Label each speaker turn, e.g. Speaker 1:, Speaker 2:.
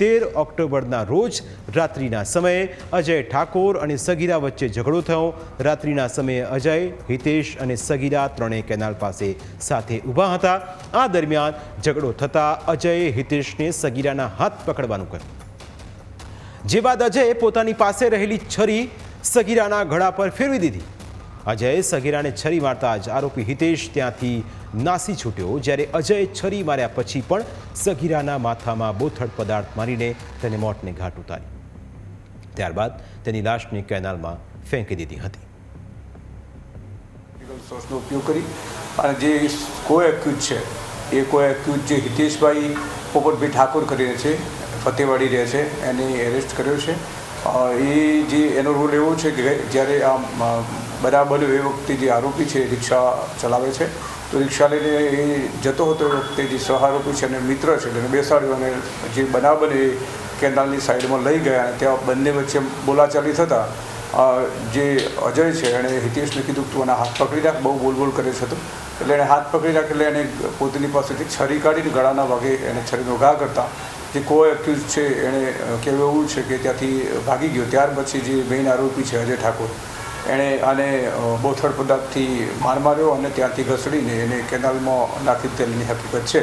Speaker 1: તેર ઓક્ટોબરના રોજ રાત્રિના સમયે અજય ઠાકોર અને સગીરા વચ્ચે ઝઘડો થયો. રાત્રિના સમયે અજય, હિતેશ અને સગીરા ત્રણેય કેનાલ પાસે સાથે ઊભા હતા. આ દરમિયાન ઝઘડો થતાં અજયે, હિતેશને સગીરાના હાથ પકડવાનું કહ્યું. જે બાદ અજયે પોતાની પાસે રહેલી છરી સગીરાના ઘડા પર ફેરવી દીધી. અજયે સગીરાને છરી મારતા જ આરોપી હિતેશ ત્યાંથી નાસી છૂટ્યો, જ્યારે અજયે છરી માર્યા પછી પણ સગીરાના માથામાં બોથડ પદાર્થ મારીને તેને મોતને ઘાટ ઉતારી. ત્યારબાદ તેની લાશને કેનાલમાં ફેંકી દીધી હતી.
Speaker 2: સોર્સનો ઉપયોગ કરી અને જે કો એક્યુઝ છે, એ કો એક્યુઝ જે હિતેશભાઈ પોપટભાઈ ઠાકોર કરીને છે, ફતેવાડી રહે છે, એને એરેસ્ટ કર્યો છે. એ જે એનો રોલ એવો છે કે જ્યારે આ બરાબર એ વખતે જે આરોપી છે રિક્ષા ચલાવે છે. તો રિક્ષા લઈને એ જતો હતો એ વખતે જે સહારોપી છે અને મિત્ર છે તેને બેસાડ્યો અને જે બનાવ બને એ કેનાલની સાઈડમાં લઈ ગયા અને ત્યાં બંને વચ્ચે બોલાચાલી થતાં જે અજય છે એણે હિતેશને કીધું તું એના હાથ પકડી રાખ, બહુ બોલ બોલ કરે છે તો. એટલે એણે હાથ પકડી રાખ એટલે એણે પોતાની પાસેથી છરી કાઢીને ગળાના ભાગે એને છરીનો ઘા કરતા. જે કો એક્યુઝ છે એણે કહેવું છે કે ત્યાંથી ભાગી ગયો. ત્યાર પછી જે મેઇન આરોપી છે અજય ઠાકોર. એણે આને બોથડ પદાર્થથી માર માર્યો અને ત્યાંથી ઘસડીને એને કેનાલમાં નાખી દીધેલીની હકીકત છે.